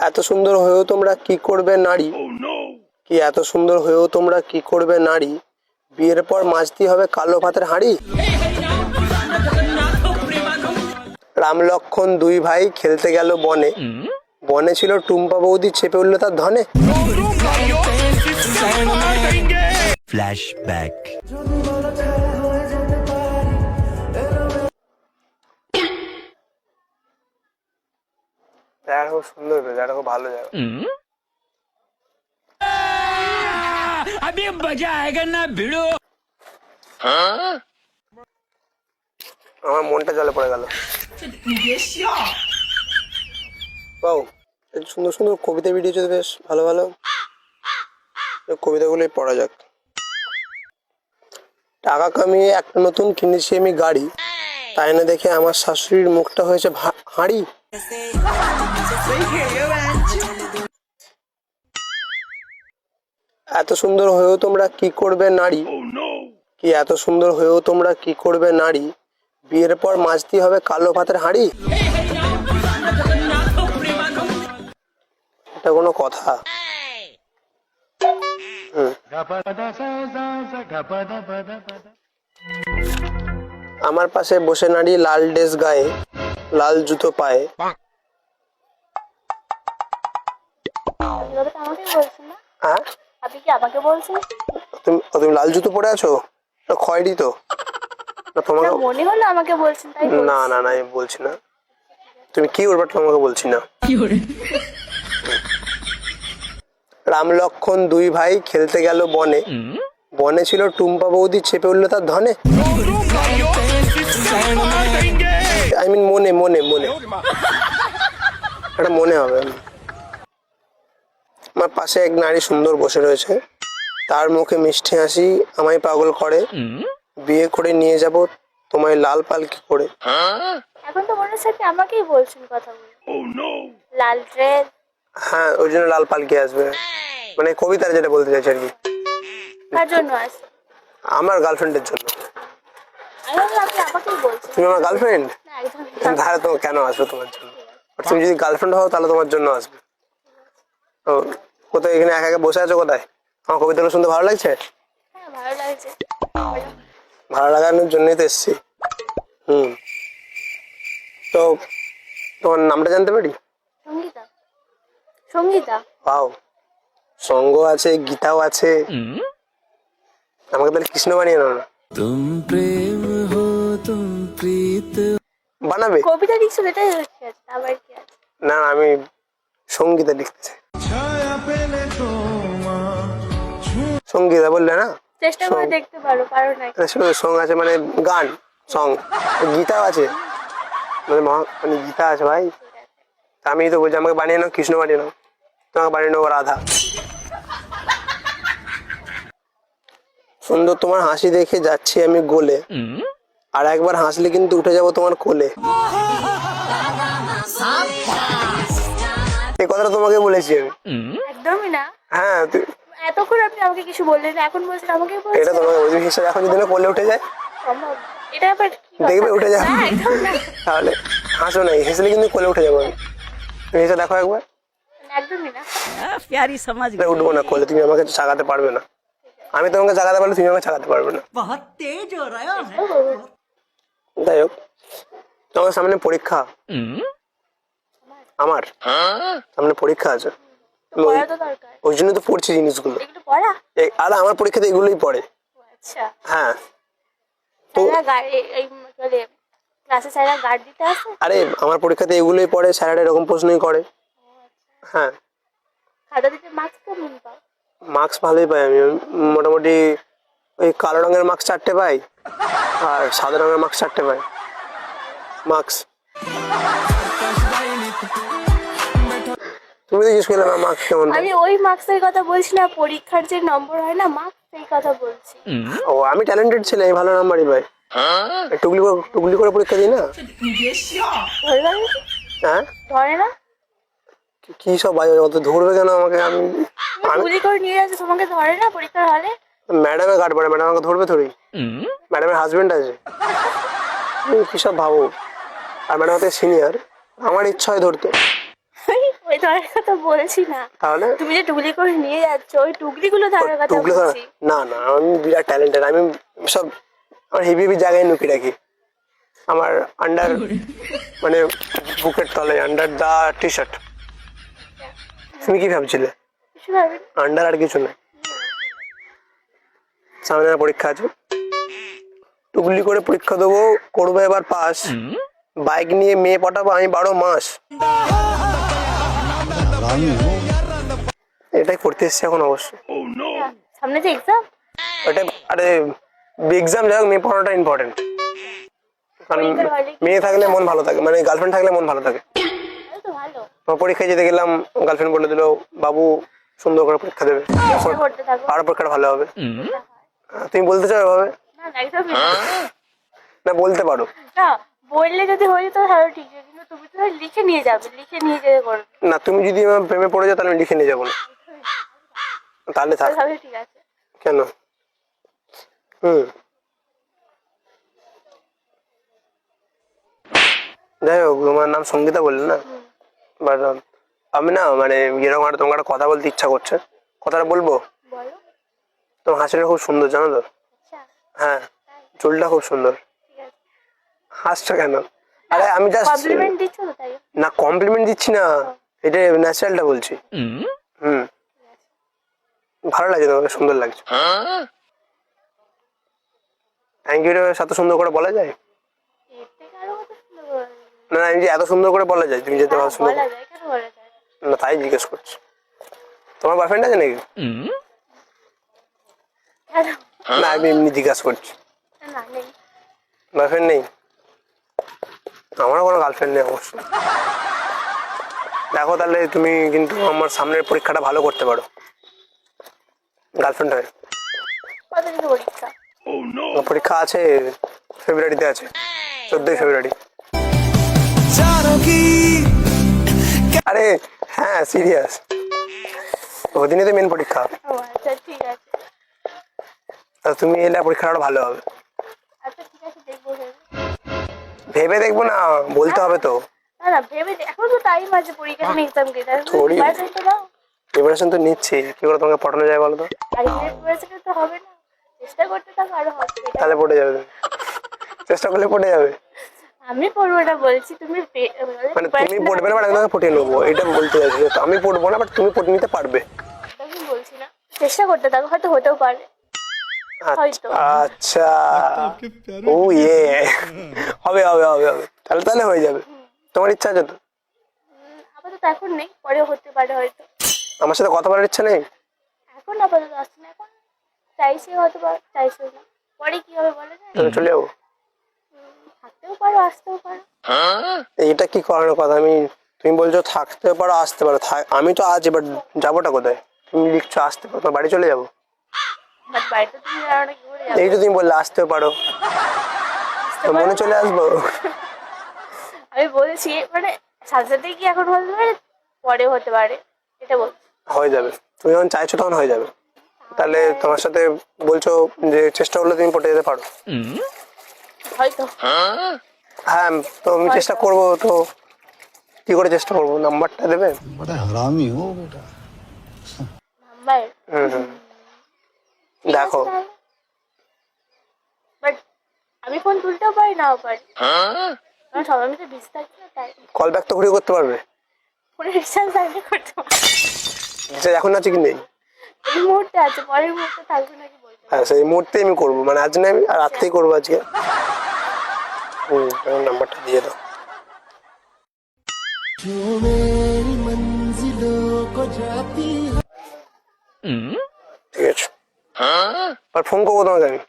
এত সুন্দর হয়েও তোমরা কি করবে নারী কি এত সুন্দর হয়েও তোমরা কি করবে নারী বিয়ের পর মাছতি হবে কালো ভাতের হাঁড়ি রাম লক্ষণ দুই ভাই খেলতে গেল বনে বনে ছিল টুম্পা বৌদি চেপে উঠল তার ধনে Flashback. খুব সুন্দর বেশ, জায়গাটা খুব ভালো জায়গা अभी मजा आएगा ना भिड़ो আমার মনটা জলে পড়ে গেল বাউ এই সুন্দর সুন্দর কবিতা ভিডিও যদি বেশ ভালো ভালো এই কবিতাগুলোই পড়া যাক টাকা কামিয়ে একটা নতুন কিনেছি আমি গাড়ি তাই না দেখে আমার শাশুড়ির মুখটা হয়েছে ভা- হাঁড়ি এত সুন্দর হয়েও তোমরা কি করবে নারী? কি এত সুন্দর হয়েও তোমরা কি করবে নারী? বিয়ের পর মাছতি হবে কালো ভাতের হাঁড়ি? এটা কোনো কথা। আমার পাশে বসে নারী লাল ড্রেস গায়ে লাল জুতো পায়ে। এভাবে তো আমাকে বলছেন না? হ্যাঁ? আপনি কি আমাকে বলছেন? তুমি তুমি লাল জুতো পরে আছো? না খয়েরি তো। না তোমাকে না মনে হলো আমাকে বলছেন তাই না না না আমি বলছি না। তুমি কি করবে তোমাকে বলছি না। রাম লক্ষণ দুই ভাই খেলতে গেল বনে। বনে ছিল টুম্পা বৌদি চেপে উঠল তার ধনে। আই মিন মনে মনে মনে। এটা মনে হবে। আমার পাশে এক নারী সুন্দর বসে রয়েছে। তার মুখে মিষ্টি হাসি আমায় পাগল করে। বিয়ে করে নিয়ে যাব তোমায় লাল পালকি করে। এখন তো মনে হচ্ছে আমাকেই বলছেন কথা বলে। লাল ড্রেস হ্যাঁ ওই জন্য লাল পালকি আসবে। মানে কবিতার যেটা বলতে চাইছি আর কি। কার জন্য আমার গার্লফ্রেন্ডের জন্য। আমি ভাবলাম আপনি আমাকেই বলছেন। তুমি আমার গার্লফ্রেন্ড? না তাহলে তো কেন আসবে তোমার জন্য? তুমি যদি গার্লফ্রেন্ড হও তাহলে তোমার জন্য আসবে। তো কোথায় এখানে একা একা বসে আছো কোথায়? আমার কবিতাগুলো শুনতে ভালো লাগছে? হ্যাঁ, ভালো লাগানোর জন্যই তো এসছি। হুম। তো তোমার নামটা জানতে পারি? সঙ্গীতা। সঙ্গ আছে গীতাও আছে। আমাকে তাহলে কৃষ্ণ বানিয়ে নাও না। তুম প্রেম হো তুম প্রীত বানাবে? কবিতা লিখছো এটাই হচ্ছে না আমি সঙ্গীতা লিখতে চাই সঙ্গীতা বললে না? চেষ্টা করে দেখতে পারো পারো না সং আছে মানে গান সং গীতাও আছে। মানে মহা মানে গীতা আছে ভাই। তা আমি তো বলছি আমাকে বানিয়ে নাও কৃষ্ণ বানিয়ে নাও। তোমাকে বানিয়ে নেব রাধা। সুন্দর তোমার হাসি দেখে যাচ্ছি আমি গোলে। আর একবার হাসলে কিন্তু উঠে যাব তোমার কোলে। এই কথাটা তোমাকে বলেছি আমি। একদমই না। হ্যাঁ এতক্ষণ আপনি আমাকে কিছু বললেন এখন বলছেন আমাকে এটা তোমাকে বলছি হিসাবে এখন যদি না করলে উঠে যায় এটা আবার দেখবে উঠে যাবে তাহলে হাসো নাই হেসলে কিন্তু কোলে উঠে যাব। আমি তুমি হেসে দেখো একবার। উঠবো না তুমি আমাকে পারবে না। আমি তোমাকে চাগাতে পারলে তুমি আমাকে চাগাতে পারবে না। যাই হোক তোমার সামনে পরীক্ষা। আমার। সামনে পরীক্ষা আছে। ওই- জন্য তো পড়ছি জিনিসগুলো। এই- আর আমার পরীক্ষাতে এগুলোই পড়ে। আচ্ছা। হ্যাঁ। আরে আমার পরীক্ষাতে এগুলোই পড়ে স্যারেরা এরকম প্রশ্নই করে। হ্যাঁ। মার্কস ভালোই পাই আমি। মোটামুটি ওই কালো রঙের মার্কস চারটে পাই আর সাদা রঙের মার্কস চারটে পাই। মার্কস তুমি তো জিজ্ঞেস করলে আমার মার্কস কেমন আমি ওই মার্কসের কথা বলছি না পরীক্ষার যে নম্বর হয় না মার্কস সেই কথা বলছি। ও আমি ট্যালেন্টেড ছেলে আমি ভালো নাম্বারই পাই। টুকলি করে টুকলি করে পরীক্ষা দিই না? হ্যাঁ? ধরে না। কি- সব বাজে অত ধরবে কেন আমাকে? আমি গুলি করে নিয়ে যাচ্ছে তোমাকে ধরে না পরীক্ষার হলে? ম্যাডামে কাট পড়ে ম্যাডাম আমাকে ধরবে থোড়ি। ম্যাডামের হাজবেন্ড আছে। কি সব ভাবো? আর ম্যাডাম আমাদের সিনিয়র আমার ইচ্ছা হয় ধরতে। ওই কথা বলছি না। তাহলে? তুমি যে টুকলি করে নিয়ে যাচ্ছ ওই টুকলিগুলো ধরার কথা টুকলি বলছি। না না আমি বিরাট ট্যালেন্টেড আমি সব আমার হেভি হেভি জায়গায় নুকি রাখি। আমার আন্ডার মানে বুকের তলে আন্ডার দা টি শার্ট তুমি কি ভাবছিলে? আন্ডার আর কিছু না। সামনে আমার পরীক্ষা আছে। টুকলি করে পরীক্ষা দেবো করব এবার পাস বাইক নিয়ে মেয়ে পাঠাবো আমি বারো মাস। এটাই করতে এসছি এখন অবশ্য। সামনে যে এক্সাম ওটা আরে এক্সাম যাই হোক মেয়ে পড়াটা ইম্পর্টেন্ট কারণ মেয়ে থাকলে মন ভালো থাকে মানে গার্লফ্রেন্ড থাকলে মন ভালো থাকে। তো ভালো। আমার পরীক্ষায় যেতে গেলাম গার্লফ্রেন্ড বলে দিল বাবু সুন্দর করে পরীক্ষা দেবে। আর পরীক্ষাটা ভালো হবে। তুমি বলতে চাও এভাবে? না বলতে পারো। বললে যদি হয়ে যেত তাহলে ঠিক। আছে কিন্তু তুমি তো লিখে নিয়ে যাবে লিখে নিয়ে যেতে করবে। না তুমি যদি আমার প্রেমে পড়ে যাও তাহলে আমি লিখে নিয়ে যাব না। তাহলে থাক। তাহলে ঠিক আছে। কেন? হুম। যাই হোক তোমার নাম সঙ্গীতা বললে না? বাট আমি না মানে এরকম একটা তোমাকে একটা কথা বলতে ইচ্ছা করছে। কথাটা বলব? তোমার হাসিটা খুব সুন্দর জানো তো? আচ্ছা। হ্যাঁ চুলটা খুব সুন্দর। হাসছো কেন? আরে আমি জাস্ট কমপ্লিমেন্ট দিচ্ছ তো তাই? না কমপ্লিমেন্ট দিচ্ছি না। এটা ন্যাচারালটা বলছি। হুম? ভালো লাগছে তোমাকে সুন্দর লাগছে। থ্যাংক ইউ এত সুন্দর করে বলা যায়? সুন্দর। না। না, আমি যে এত সুন্দর করে বলা যায় তুমি যেতে ভালো সুন্দর বলা যায় কেন বলা যায়? না? তাই জিজ্ঞেস করছি। তোমার বয়ফ্রেন্ড আছে নাকি? না আমি এমনি জিজ্ঞাসা করছি। না বয়ফ্রেন্ড নেই? আমারও কোনো গার্লফ্রেন্ড নেই অবশ্য। দেখো তাহলে তুমি কিন্তু আমার সামনের পরীক্ষাটা ভালো করতে পারো। গার্লফ্রেন্ড হয়ে। পরীক্ষা? পরীক্ষা আছে ফেব্রুয়ারিতে আছে চোদ্দই ফেব্রুয়ারি। আরে হ্যাঁ সিরিয়াস ওদিনই তো মেন পরীক্ষা। আচ্ছা ঠিক আছে। তা তুমি এলে পরীক্ষাটা ভালো হবে। ভেবে দেখব না বলতে হবে তো। না না ভেবে এখন তো টাইম আছে পরীক্ষা এক্সাম কে তাহলে থোড়ি। প্রিপারেশন তো নিচ্ছি কি করে তোমাকে পড়ানো যায় বলো তো? আর প্রিপারেশন তো হবে না চেষ্টা করতে থাকো আরও হবে। তাহলে পড়ে যাবে। চেষ্টা করলে পড়ে যাবে। আমি পড়ব না বলছি তুমি মানে তুমি preparation পড়বে না বাট আমি তোমাকে পটিয়ে নেব এটা বলতে চাইছি। আমি পড়ব না বাট তুমি পড়ে নিতে পারবে। আমি বলছি না চেষ্টা করতে থাকো হয়তো হতেও পারে। আচ্ছা ও ইয়ে। হবে হবে হবে হবে। তাহলে তাহলে হয়ে যাবে। তোমার ইচ্ছা আছে তো? আপাতত এখন নেই পরে হতে পারে হয়তো। আমার সাথে কথা বলার ইচ্ছা নেই? এখন আপাতত আসছে না এখন চাইছে হয়তো বা চাইছে না পরে কি হবে বলে যায় চলে যাব। থাকতেও পারো আসতেও পারো। এইটা কি করানোর কথা? আমি তুমি বলছো থাকতে পারো আসতে পারো। থাক- আমি তো আজ এবার যাবোটা কোথায়? তুমি লিখছো আসতে পারো বাড়ি চলে যাব? তুমি এই তো তুমি বললে আসতে পারো। তো মনে চলে আসব? আমি বলেছি মানে সাথে কি এখন হতে পারে? পরে হতে পারে এটা বল। হয়ে যাবে। তুমি যখন চাইছো তখন হয়ে যাবে। তাহলে হ্যাঁ। তোমার সাথে বলছো যে চেষ্টা করলে তুমি পটে যেতে পারো। হয়তো। হ্যাঁ তো আমি চেষ্টা করব তো কি করে চেষ্টা করব? নাম্বারটা দেবে? হারামি বেটা। নাম্বার? হুম হুম। দেখো। বাট আমি ফোন তুলতেও পারি নাও পারি কারণ সবাই মিলে বিজি থাকি না তাই। কল ব্যাক তো ঘুরে করতে পারবে। ফোনে রিচার্জ থাকলে করতে পারি যে এখন আছে কি নেই। এই মুহূর্তে আছে পরের মুহূর্তে থাকবে নাকি বলতে হ্যাঁ সেই মুহূর্তে আমি করব। মানে আজ না আমি আর রাত্রেই করব আজকে। হুম আমার নাম্বারটা দিয়ে দাও। আছে আর ফোন করবো তোমাকে আমি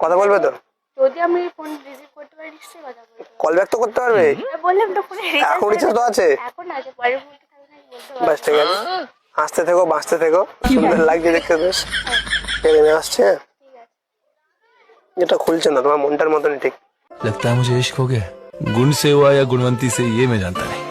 কথা বলবে তো যদি আমি ফোন রিসিভ করতে পারি নিশ্চয়ই কথা বলবো কল ব্যাক তো করতে পারবে আমি বললাম তো ফোনে এখন রিচার্জ তো আছে এখন আছে পরের মুহূর্তে থাকবে নাকি বলতে পারবো বাস ঠিক আছে হাসতে থেকো বাঁচতে থেকো সুন্দর লাগছে দেখতে বেশ নেমে আসছে হ্যাঁ? ঠিক আছে এটা খুলছে না তোমার মনটার মতনই ঠিক लगता है मुझे इश्क हो गया गुण से हुआ या गुणवंती से ये मैं जानता नहीं